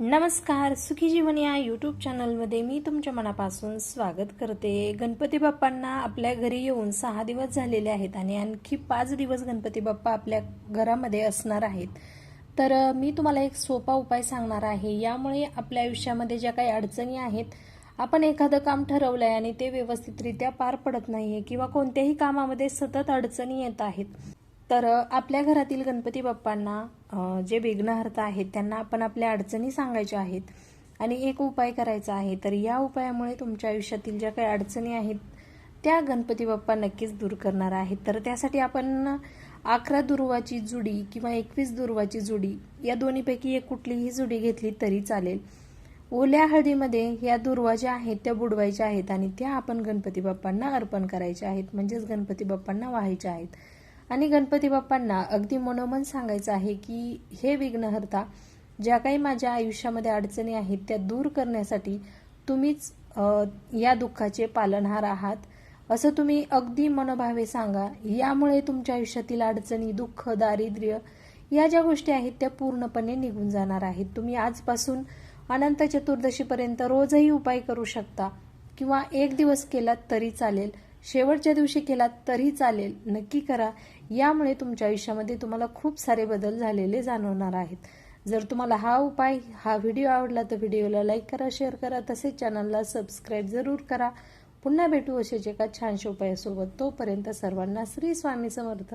नमस्कार सुखी जीवन या यूट्यूब चॅनलमध्ये मी तुमच्या मनापासून स्वागत करते. गणपती बाप्पांना आपल्या घरी येऊन सहा दिवस झालेले आहेत आणि आणखी पाच दिवस गणपती बाप्पा आपल्या घरामध्ये असणार आहेत. तर मी तुम्हाला एक सोपा उपाय सांगणार आहे. यामुळे आपल्या आयुष्यामध्ये ज्या काही अडचणी आहेत आपण एखादं काम ठरवलं आहे आणि ते व्यवस्थितरित्या पार पडत नाही आहे किंवा कोणत्याही कामामध्ये सतत अडचणी येत आहेत तर आपल्या घरातील गणपती बाप्पांना जे विघ्नहर्ता आहेत त्यांना आपण आपल्या अडचणी सांगायच्या आहेत आणि एक उपाय करायचा आहे तर या उपायामुळे तुमच्या आयुष्यातील ज्या काही अडचणी आहेत त्या गणपती बाप्पा नक्कीच दूर करणार आहेत. तर त्यासाठी आपण अकरा दुर्वाची जुडी किंवा एकवीस दुर्वाची जुडी या दोन्हीपैकी एक कुठलीही जुडी घेतली तरी चालेल. ओल्या हळदीमध्ये या दुर्वा ज्या आहेत त्या बुडवायच्या आहेत आणि त्या आपण गणपती बाप्पांना अर्पण करायच्या आहेत म्हणजेच गणपती बाप्पांना व्हायच्या आहेत. आणि गणपती बाप्पांना अगदी मनोमन सांगायचं आहे की हे विघ्नहर्ता ज्या काही माझ्या आयुष्यामध्ये अडचणी आहेत त्या दूर करण्यासाठी तुम्हीच या दुःखाचे पालनहार आहात. असं तुम्ही अगदी मनोभावे सांगा. यामुळे तुमच्या आयुष्यातील अडचणी दुःख दारिद्र्य या ज्या गोष्टी आहेत त्या पूर्णपणे निघून जाणार आहेत. तुम्ही आजपासून अनंत चतुर्दशीपर्यंत रोजही उपाय करू शकता. किंवा एक दिवस केलात तरी चालेल. शेवटच्या दिवशी केलात तरी चालेल. नक्की करा. यामुळे तुमच्या आयुष्यामध्ये तुम्हाला खूप सारे बदल झालेले जाणवणार आहेत. जर तुम्हाला हा उपाय हा व्हिडिओ आवडला तर व्हिडिओला लाईक करा शेअर करा तसेच चॅनलला सबस्क्राईब जरूर करा. पुन्हा भेटू असेच एका छानशा उपायासोबत. तोपर्यंत सर्वांना श्री स्वामी समर्थ.